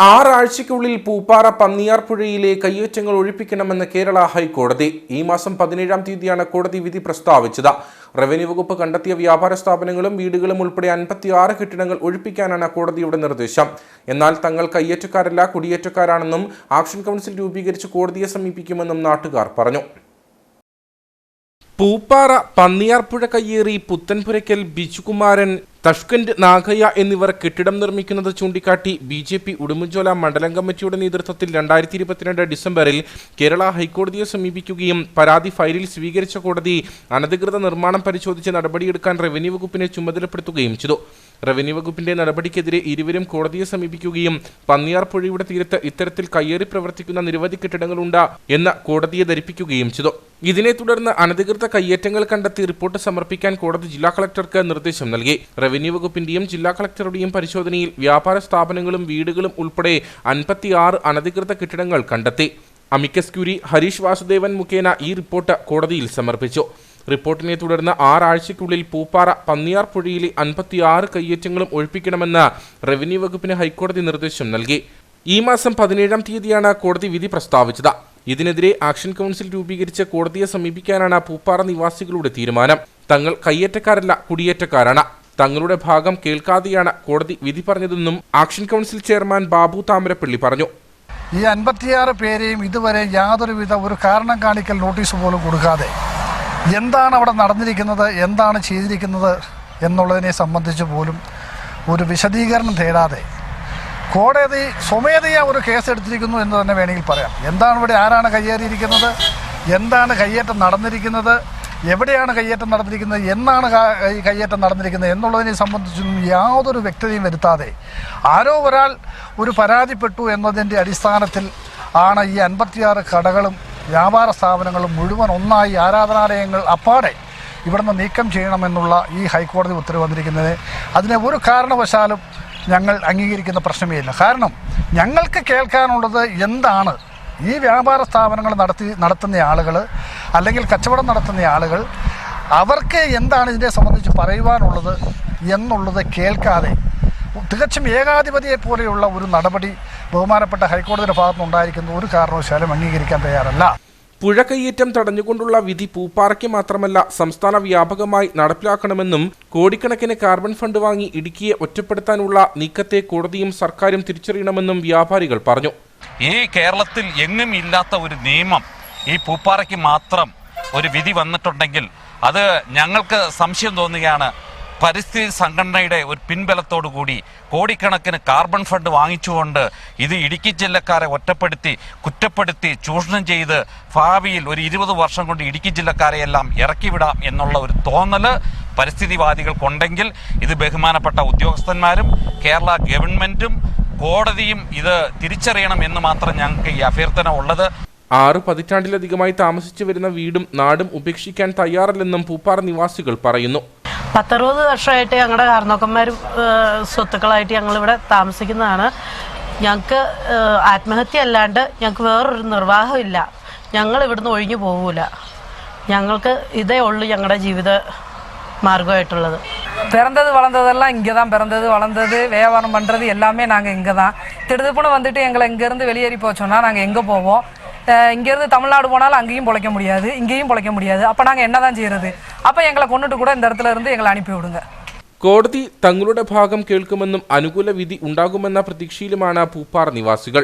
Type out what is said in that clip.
ആറാഴ്ചയ്ക്കുള്ളിൽ പൂപ്പാറ പന്നിയാർ പുഴയിലെ കയ്യേറ്റങ്ങൾ ഒഴിപ്പിക്കണമെന്ന് കേരള ഹൈക്കോടതി. ഈ മാസം പതിനേഴാം തീയതിയാണ് കോടതി വിധി പ്രസ്താവിച്ചത്. റവന്യൂ വകുപ്പ് കണ്ടെത്തിയ വ്യാപാര സ്ഥാപനങ്ങളും വീടുകളും ഉൾപ്പെടെ അൻപത്തിയാറ് കെട്ടിടങ്ങൾ ഒഴിപ്പിക്കാനാണ് കോടതിയുടെ നിർദ്ദേശം. എന്നാൽ തങ്ങൾ കയ്യേറ്റക്കാരല്ല കുടിയേറ്റക്കാരാണെന്നും ആക്ഷൻ കൗൺസിൽ രൂപീകരിച്ച് കോടതിയെ സമീപിക്കുമെന്നും നാട്ടുകാർ പറഞ്ഞു. പൂപ്പാറ പന്നിയാർപ്പുഴ കയ്യേറി പുത്തൻപുരയ്ക്കൽ ബിജുകുമാരൻ തഷ്കന്റ് നാഗയ്യ എന്നിവർ കെട്ടിടം നിർമ്മിക്കുന്നത് ചൂണ്ടിക്കാട്ടി ബി ജെ പി ഉടുമ്പൻചോല മണ്ഡലം കമ്മിറ്റിയുടെ നേതൃത്വത്തിൽ രണ്ടായിരത്തി ഇരുപത്തിരണ്ട് ഡിസംബറിൽ കേരള ഹൈക്കോടതിയെ സമീപിക്കുകയും പരാതി ഫയലിൽ സ്വീകരിച്ച കോടതി അനധികൃത നിർമ്മാണം പരിശോധിച്ച് നടപടിയെടുക്കാൻ റവന്യൂ വകുപ്പിനെ ചുമതലപ്പെടുത്തുകയും ചെയ്തു. റവന്യൂ വകുപ്പിന്റെ നടപടിക്കെതിരെ ഇരുവരും കോടതിയെ സമീപിക്കുകയും പന്നിയാർ പുഴയുടെ തീരത്ത് ഇത്തരത്തിൽ കയ്യേറി പ്രവർത്തിക്കുന്ന നിരവധി കെട്ടിടങ്ങളുണ്ട് എന്ന് കോടതിയെ ധരിപ്പിക്കുകയും ചെയ്തു. ഇതിനെ തുടർന്ന് അനധികൃത കയ്യേറ്റങ്ങൾ കണ്ടെത്തി റിപ്പോർട്ട് സമർപ്പിക്കാൻ കോടതി ജില്ലാ കളക്ടർക്ക് നിർദ്ദേശം നൽകി. റവന്യൂ വകുപ്പിന്റെയും ജില്ലാ കളക്ടറുടെയും പരിശോധനയിൽ വ്യാപാര സ്ഥാപനങ്ങളും വീടുകളും ഉൾപ്പെടെ അൻപത്തിയാറ് അനധികൃത കെട്ടിടങ്ങൾ കണ്ടെത്തി. അമിക്കസ് ക്യൂരി ഹരീഷ് വാസുദേവൻ മുഖേന ഈ റിപ്പോർട്ട് കോടതിയിൽ സമർപ്പിച്ചു. റിപ്പോർട്ടിനെ തുടർന്ന് ആറാഴ്ചയ്ക്കുള്ളിൽ പൂപ്പാറ പന്നിയാർ പുഴയിലെ അൻപത്തിയാറ് കയ്യേറ്റങ്ങളും ഒഴിപ്പിക്കണമെന്ന് റവന്യൂ വകുപ്പിന് ഹൈക്കോടതി നിർദ്ദേശം നൽകി. ഈ മാസം പതിനേഴാം തീയതിയാണ് കോടതി വിധി പ്രസ്താവിച്ചത്. ഇതിനെതിരെ ആക്ഷൻ കൗൺസിൽ രൂപീകരിച്ച കോടതിയെ സമീപിക്കാനാണ് പൂപ്പാറ നിവാസികളുടെ തീരുമാനം. തങ്ങൾ കയ്യേറ്റക്കാരല്ല കുടിയേറ്റക്കാരാണ്. തങ്ങളുടെ ഭാഗം കേൾക്കാതെയാണ് കോടതി വിധി പറഞ്ഞതെന്നും action council chairman Babu Thamarappally പറഞ്ഞു. ഈ അൻപത്തിയാറ് പേരെയും ഇതുവരെ യാതൊരുവിധ ഒരു കാരണം കാണിക്കൽ നോട്ടീസ് പോലും കൊടുക്കാതെ എന്താണ് അവിടെ നടന്നിരിക്കുന്നത് എന്താണ് ചെയ്തിരിക്കുന്നത് എന്നുള്ളതിനെ സംബന്ധിച്ച് പോലും ഒരു വിശദീകരണം തേടാതെ കോടതി സ്വമേധയാ ഒരു കേസ് എടുത്തിരിക്കുന്നു എന്ന് തന്നെ വേണമെങ്കിൽ പറയാം. എന്താണ് ഇവിടെ ആരാണ് കയ്യേറിയിരിക്കുന്നത്? എന്താണ് കയ്യേറ്റം നടന്നിരിക്കുന്നത്? എവിടെയാണ് കയ്യേറ്റം നടന്നിരിക്കുന്നത്? എന്നാണ് കയ്യേറ്റം നടന്നിരിക്കുന്നത് എന്നുള്ളതിനെ സംബന്ധിച്ചൊന്നും യാതൊരു വ്യക്തതയും വരുത്താതെ ആരോ ഒരാൾ ഒരു പരാതിപ്പെട്ടു എന്നതിന്റെ അടിസ്ഥാനത്തിൽ ആണ് ഈ അൻപത്തിയാറ് കടകളും വ്യാപാര സ്ഥാപനങ്ങളും മുഴുവൻ ഒന്നായി ആരാധനാലയങ്ങൾ അപ്പാടെ ഇവിടുന്ന് നീക്കം ചെയ്യണമെന്നുള്ള ഈ ഹൈക്കോടതി ഉത്തരവ് വന്നിരിക്കുന്നത്. അതിനെ ഒരു കാരണവശാലും ഞങ്ങൾ അംഗീകരിക്കുന്ന പ്രശ്നമേ ഇല്ല കാരണം ഞങ്ങൾക്ക് കേൾക്കാനുള്ളത് എന്താണ്? ഈ വ്യാപാര സ്ഥാപനങ്ങൾ നടത്തി നടത്തുന്ന ആളുകൾ അല്ലെങ്കിൽ കച്ചവടം നടത്തുന്ന ആളുകൾ അവർക്ക് എന്താണ് ഇതിനെ സംബന്ധിച്ച് പറയുവാനുള്ളത് എന്നുള്ളത് കേൾക്കാതെ തികച്ചും ഏകാധിപതിയെ പോലെയുള്ള ഒരു നടപടി ബഹുമാനപ്പെട്ട ഹൈക്കോടതിയുടെ ഭാഗത്തുനിന്നുണ്ടായിരിക്കുന്ന ഒരു കാരണവശാലും അംഗീകരിക്കാൻ തയ്യാറല്ല. പുഴ കയ്യേറ്റം തടഞ്ഞുകൊണ്ടുള്ള വിധി പൂപ്പാറയ്ക്ക് മാത്രമല്ല സംസ്ഥാന വ്യാപകമായി നടപ്പിലാക്കണമെന്നും കോടിക്കണക്കിന് കാർബൺ ഫണ്ട് വാങ്ങി ഇടുക്കിയെ ഒറ്റപ്പെടുത്താനുള്ള നീക്കത്തെ കോടതിയും സർക്കാരും തിരിച്ചറിയണമെന്നും വ്യാപാരികൾ പറഞ്ഞു. ഈ കേരളത്തിൽ എങ്ങും ഇല്ലാത്ത ഒരു നിയമം ഈ പൂപ്പാറയ്ക്ക് മാത്രം ഒരു വിധി വന്നിട്ടുണ്ടെങ്കിൽ അത് ഞങ്ങൾക്ക് സംശയം തോന്നുകയാണ്. പരിസ്ഥിതി സംഘടനയുടെ ഒരു പിൻബലത്തോടു കൂടി കോടിക്കണക്കിന് കാർബൺ ഫണ്ട് വാങ്ങിച്ചുകൊണ്ട് ഇത് ഇടുക്കി ജില്ലക്കാരെ ഒറ്റപ്പെടുത്തി കുറ്റപ്പെടുത്തി ചൂഷണം ചെയ്ത് ഭാവിയിൽ ഒരു ഇരുപത് വർഷം കൊണ്ട് ഇടുക്കി ജില്ലക്കാരെ എല്ലാം ഇറക്കിവിടാം എന്നുള്ള ഒരു തോന്നൽ പരിസ്ഥിതിവാദികൾക്കുണ്ടെങ്കിൽ ഇത് ബഹുമാനപ്പെട്ട ഉദ്യോഗസ്ഥന്മാരും കേരള ഗവൺമെന്റും കോടതിയും ഇത് തിരിച്ചറിയണം എന്ന് മാത്രം ഞങ്ങൾക്ക് ഈ അഭ്യർത്ഥന ഉള്ളത്. ആറ് പതിറ്റാണ്ടിലധികമായി താമസിച്ചു വരുന്ന വീടും നാടും ഉപേക്ഷിക്കാൻ തയ്യാറല്ലെന്നും പൂപ്പാറ നിവാസികൾ പറയുന്നു. പത്തറുപത് വർഷമായിട്ട് ഞങ്ങളുടെ കാരണവക്കന്മാർ സ്വത്തുക്കളായിട്ട് ഞങ്ങളിവിടെ താമസിക്കുന്നതാണ് ഞങ്ങൾക്ക് ആത്മഹത്യ അല്ലാണ്ട് ഞങ്ങൾക്ക് വേറൊരു നിർവാഹമില്ല ഞങ്ങൾ ഇവിടുന്ന് ഒഴിഞ്ഞു പോകൂല ഞങ്ങൾക്ക് ഇതേ ഉള്ളൂ ഞങ്ങളുടെ ജീവിത മാർഗമായിട്ടുള്ളത് பிறந்தது வளர்ந்ததெல்லாம் இங்கே தான் பிறந்தது வளர்ந்தது வியாபாரம் பண்ணுறது எல்லாமே நாங்கள் இங்கே தான் திடுதுப்புன்னு வந்துட்டு எங்களை இங்கேருந்து வெளியேறி போச்சோன்னா நாங்கள் எங்கே போவோம் அஹ் இங்கேருந்து தமிழ்நாடு போனாலும் அங்கேயும் பிழைக்க முடியாது இங்கேயும் பிழைக்க முடியாது அப்போ நாங்கள் என்ன தான் செய்கிறது அப்போ எங்களை கொண்டுட்டு கூட இந்த இடத்துல இருந்து எங்களை அனுப்பி விடுங்க കോടതി തങ്ങളുടെ ഭാഗം കേൾക്കുമെന്നും അനുകൂല വിധി ഉണ്ടാകുമെന്ന പ്രതീക്ഷയിലുമാണ് പൂപ്പാറ നിവാസികൾ